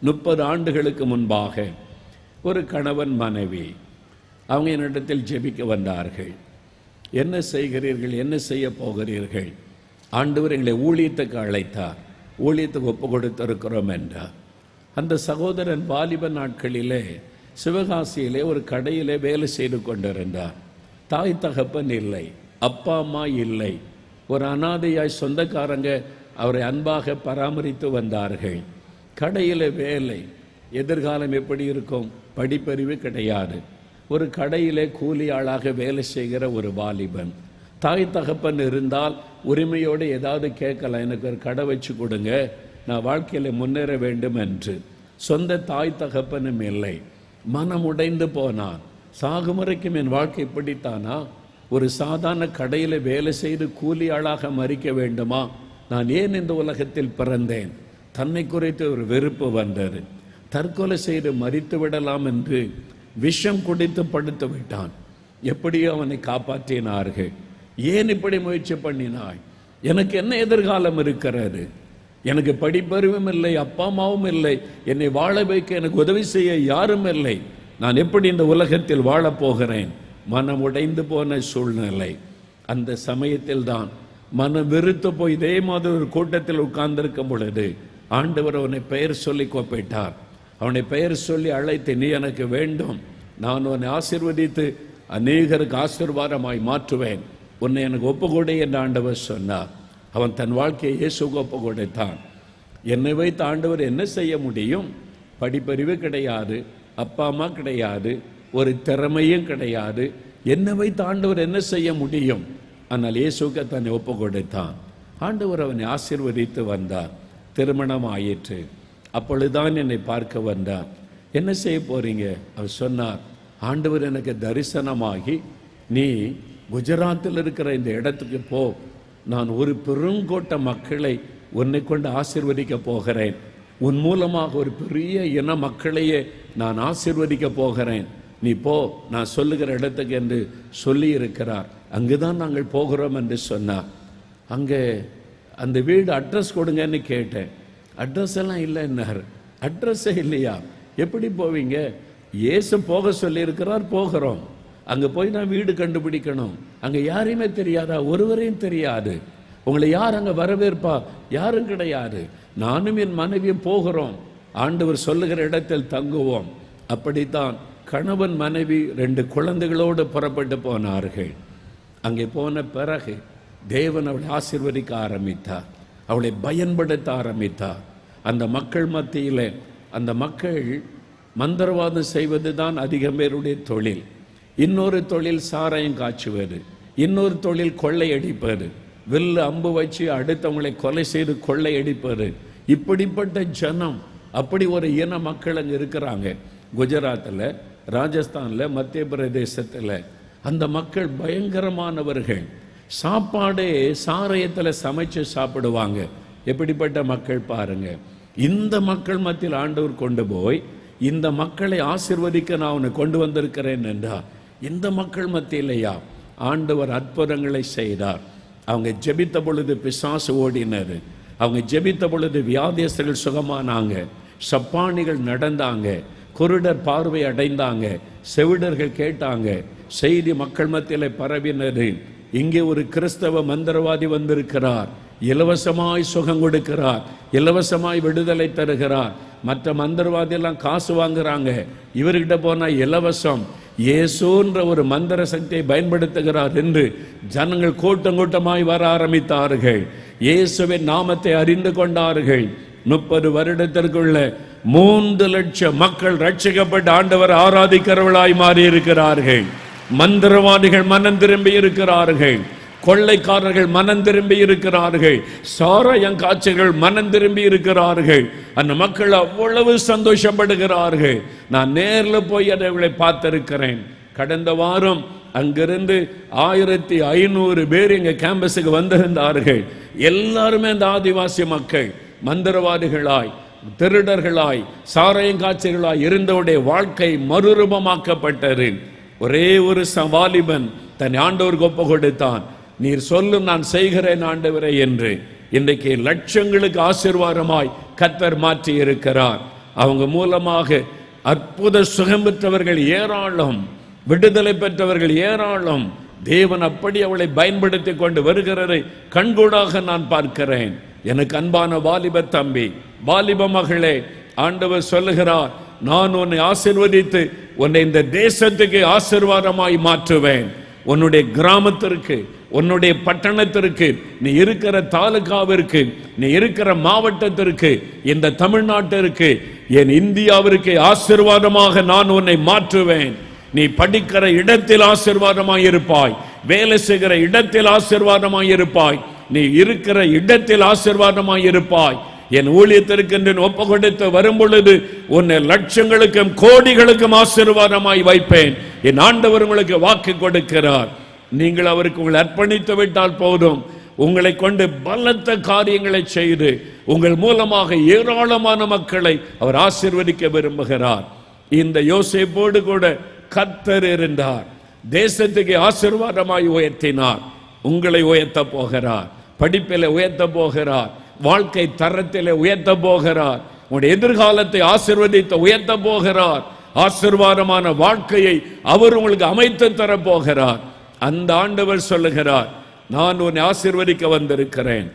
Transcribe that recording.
முப்பது ஆண்டுகளுக்கு முன்பாக ஒரு கணவன் மனைவி அவங்க என்னிடத்தில் ஜெபிக்க வந்தார்கள். என்ன செய்கிறீர்கள்? என்ன செய்ய போகிறீர்கள்? ஆண்டவர் எங்களை ஊழியத்துக்கு அழைத்தார். ஊழியத்துக்கு ஒப்பு கொடுத்திருக்கிறோம் என்றார். அந்த சகோதரன் வாலிப நாட்களிலே சிவகாசியிலே ஒரு கடையிலே வேலை செய்து கொண்டிருந்தார். தாய் தகப்பன் இல்லை அப்பா அம்மா இல்லை. ஒரு அனாதையாய் சொந்தக்காரங்க அவரை அன்பாக பராமரித்து வந்தார்கள். கடையில் வேலை. எதிர்காலம் எப்படி இருக்கும்? படிப்பறிவு கிடையாது. ஒரு கடையிலே கூலி ஆளாக வேலை செய்கிற ஒரு வாலிபன். தாய் தகப்பன் இருந்தால் உரிமையோடு ஏதாவது கேட்கலாம். எனக்கு ஒரு கடை வச்சு கொடுங்க. நான் வாழ்க்கையில் முன்னேற வேண்டும் என்று. சொந்த தாய் தகப்பனும் இல்லை. மனம் உடைந்து போனான். சாகுமுறைக்கும் என் வாழ்க்கை இப்படித்தானா? ஒரு சாதாரண கடையில் வேலை செய்து கூலி ஆளாக மறிக்க வேண்டுமா? நான் ஏன் இந்த உலகத்தில் பிறந்தேன்? தன்னை குறைத்து ஒரு வெறுப்பு வந்தது. தற்கொலை செய்து மறித்து விடலாம் என்று விஷம் குடித்து படுத்து விட்டான். எப்படியோ அவனை காப்பாற்றினார்கள்? ஏன் இப்படி முயற்சி பண்ணினாய்? எனக்கு என்ன எதிர்காலம் இருக்கிறது? எனக்கு படிப்பறிவும் இல்லை அப்பா அம்மாவும் இல்லை. என்னை வாழ வைக்க எனக்கு உதவி செய்ய யாரும் இல்லை. நான் எப்படி இந்த உலகத்தில் வாழப்போகிறேன் மனம் உடைந்து போன சூழ்நிலை. அந்த சமயத்தில் தான் மனம் வெறுத்து போய் இதே மாதிரி ஒரு கூட்டத்தில் உட்கார்ந்திருக்கும் பொழுது ஆண்டவர் அவனை பெயர் சொல்லி கூப்பிட்டார். அவனை பெயர் சொல்லி அழைத்து நீ எனக்கு வேண்டும். நான் உன்னை ஆசிர்வதித்து அநேகருக்கு ஆசீர்வாதமாய் மாற்றுவேன். உன்னை எனக்கு ஒப்புக்கொடு என்று ஆண்டவர் சொன்னார். அவன் தன் வாழ்க்கையை இயேசுக்கு ஒப்பு கொடுத்தான் என்னை வைத்து ஆண்டவர் என்ன செய்ய முடியும்? படிப்பறிவு கிடையாது அப்பா அம்மா கிடையாது ஒரு திறமையும் கிடையாது. என்னை வைத்து ஆண்டவர் என்ன செய்ய முடியும்? ஆனால் இயேசுக்கு தன்னை ஒப்பு கொடுத்தான் ஆண்டவர் அவனை ஆசீர்வதித்து வந்தார். திருமணம் ஆயிற்று அப்பொழுதுதான் என்னை பார்க்க வந்தார். என்ன செய்ய போறீங்க? அவர் சொன்னார். ஆண்டவர் எனக்கு தரிசனமாகி நீ குஜராத்தில் இருக்கிற இந்த இடத்துக்கு போ. நான் ஒரு பெருங்கோட்ட மக்களை உன்னை கொண்டு ஆசிர்வதிக்க போகிறேன். உன் மூலமாக ஒரு பெரிய இன மக்களையே நான் ஆசிர்வதிக்க போகிறேன். நீ போ நான் சொல்லுகிற இடத்துக்கு என்று சொல்லி இருக்கிறார் அங்குதான் நாங்கள் போகிறோம் என்று சொன்னார். அங்கே அந்த வீடு அட்ரஸ் கொடுங்கன்னு கேட்டேன். அட்ரஸ் எல்லாம் இல்லைன்னார் அட்ரஸே இல்லையா? எப்படி போவீங்க? இயேசு போக சொல்லியிருக்கிறார் போகிறோம். அங்கே போய் நான் வீடு கண்டுபிடிக்கணும். அங்கே யாரையுமே தெரியாதா? ஒருவரையும் தெரியாது. உங்களை யார் அங்கே வரவேற்பா? யாரும் கிடையாது. நானும் என் மனைவியும் போகிறோம். ஆண்டவர் சொல்லுகிற இடத்தில் தங்குவோம். அப்படித்தான் கணவன் மனைவி ரெண்டு குழந்தைகளோடு புறப்பட்டு போனார்கள். அங்கே போன பிறகு தேவன் அவளை ஆசிர்வதிக்க ஆரம்பித்தார். அவளை பயன்படுத்த ஆரம்பித்தார். அந்த மக்கள் மத்தியில் அந்த மக்கள் மந்திரவாதம் செய்வது தான் அதிகம் பேருடைய தொழில். இன்னொரு தொழில் சாராயம் காய்ச்சுவது இன்னொரு தொழில் கொள்ளையடிப்பது வில்லு அம்பு வச்சு அடுத்தவங்களை கொலை செய்து கொள்ளையடிப்பது இப்படிப்பட்ட ஜனம் அப்படி ஒரு இன மக்கள் அங்கே இருக்கிறாங்க. குஜராத்தில் ராஜஸ்தானில் மத்திய பிரதேசத்தில். அந்த மக்கள் பயங்கரமானவர்கள். சாப்பாடே சாரயத்தில் சமைச்சு சாப்பிடுவாங்க. எப்படிப்பட்ட மக்கள் பாருங்க. இந்த மக்கள் மத்தியில் ஆண்டவர் கொண்டு போய் இந்த மக்களை ஆசிர்வதிக்க நான் உன்னை கொண்டு வந்திருக்கிறேன் என்றா இந்த மக்கள் மத்தியிலையா ஆண்டவர் அற்புதங்களை செய்தார். அவங்க ஜெபித்த பொழுது பிசாசு ஓடினர். அவங்க ஜெபித்த பொழுது வியாதியஸ்தர்கள் சுகமானாங்க. சப்பானிகள் நடந்தாங்க. குருடர் பார்வை அடைந்தாங்க. செவிடர்கள் கேட்டாங்க. செய்தி மக்கள் மத்தியில் பரவினது. இங்கே ஒரு கிறிஸ்தவ மந்திரவாதி வந்திருக்கிறார். இலவசமாய் சுகம் கொடுக்கிறார். இலவசமாய் விடுதலை தருகிறார். மற்ற மந்திரவாதி எல்லாம் காசு வாங்குறாங்க. இவர்கிட்ட போனால் இலவசம். இயேசுன்ற ஒரு மந்திர சக்தியை பயன்படுத்துகிறார் என்று ஜனங்கள் கூட்டம் கூட்டமாய் வர ஆரம்பித்தார்கள். இயேசுவின் நாமத்தை அறிந்து கொண்டார்கள். முப்பது வருடத்திற்குள்ள மூன்று லட்சம் மக்கள் ரட்சிக்கப்பட்டு ஆண்டவர் ஆராதிக்கிறவர்களாய் மாறி இருக்கிறார்கள் மந்திரவாதிகள் மனம் திரும்பி இருக்கிறார்கள். கொள்ளைக்காரர்கள் மனம் திரும்பி இருக்கிறார்கள். சாராயங்காட்சிகள் மனம் திரும்பி இருக்கிறார்கள். அந்த மக்கள் அவ்வளவு சந்தோஷப்படுகிறார்கள். நான் நேரில் போய் அதை இவளை பார்த்திருக்கிறேன். கடந்த வாரம் அங்கிருந்து ஆயிரத்தி ஐநூறு பேர் எங்கள் கேம்பஸுக்கு வந்திருந்தார்கள். எல்லாருமே அந்த ஆதிவாசி மக்கள் மந்திரவாதிகளாய் திருடர்களாய் சாராயங்காட்சிகளாய் இருந்தவருடைய வாழ்க்கை மறுரூபமாக்கப்பட்டது. ஒரே ஒரு சவாலிபன் தன் ஆண்டவர் ஒப்பு கொடுத்தான். நீர் சொல்லும் நான் செய்கிறேன் ஆண்டவரே என்று இன்றைக்கு லட்சங்களுக்கு ஆசீர்வாதமாய் கத்தர் மாற்றி இருக்கிறார் அவங்க மூலமாக அற்புத சுகம் பெற்றவர்கள் ஏராளம் விடுதலை பெற்றவர்கள் ஏராளம். தேவன் அப்படி அவளை பயன்படுத்தி கொண்டு வருகிறதை கண்கூடாக நான் பார்க்கிறேன். எனக்கு அன்பான வாலிப தம்பி வாலிப மகளே ஆண்டவர் சொல்லுகிறார் நான் உன்னை ஆசிர்வதித்து உன்னை இந்த தேசத்துக்கு ஆசிர்வாதமாய் மாற்றுவேன். உன்னுடைய கிராமத்திற்கு உன்னுடைய பட்டணத்திற்கு நீ இருக்கிற தாலுகாவிற்கு நீ இருக்கிற மாவட்டத்திற்கு இந்த தமிழ்நாட்டிற்கு என் இந்தியாவிற்கு ஆசீர்வாதமாக நான் உன்னை மாற்றுவேன். நீ படிக்கிற இடத்தில் ஆசிர்வாதமாய் இருப்பாய். வேலை செய்கிற இடத்தில் ஆசிர்வாதமாய் இருப்பாய். நீ இருக்கிற இடத்தில் ஆசிர்வாதமாய் இருப்பாய். என் ஊழியத்திற்கு என்று ஒப்பு கொடுத்து வரும் பொழுது உன்னை லட்சங்களுக்கும் கோடிகளுக்கும் ஆசீர்வாதமாய் வைப்பேன். என் ஆண்டவர் உங்களுக்கு வாக்கு கொடுக்கிறார். நீங்கள் அவருக்கு உங்களை அர்ப்பணித்து விட்டால் போதும். உங்களை கொண்டு பலத்த காரியங்களை செய்து உங்கள் மூலமாக ஏராளமான மக்களை அவர் ஆசீர்வதிக்க விரும்புகிறார். இந்த யோசிப்போடு கூட கத்தர் இருந்தார். தேசத்துக்கு ஆசிர்வாதமாய் உயர்த்தினார். உங்களை உயர்த்த போகிறார். படிப்பில் உயர்த்த போகிறார். வாழ்க்கை தரத்திலே உயர்த்த போகிறார். உங்களுடைய எதிர்காலத்தை ஆசிர்வதித்து உயர்த்த போகிறார். ஆசிர்வாதமான வாழ்க்கையை அவர் உங்களுக்கு அமைத்து தர போகிறார். அந்த ஆண்டவர் சொல்லுகிறார் நான் உன்னை ஆசிர்வதிக்க வந்திருக்கிறேன்.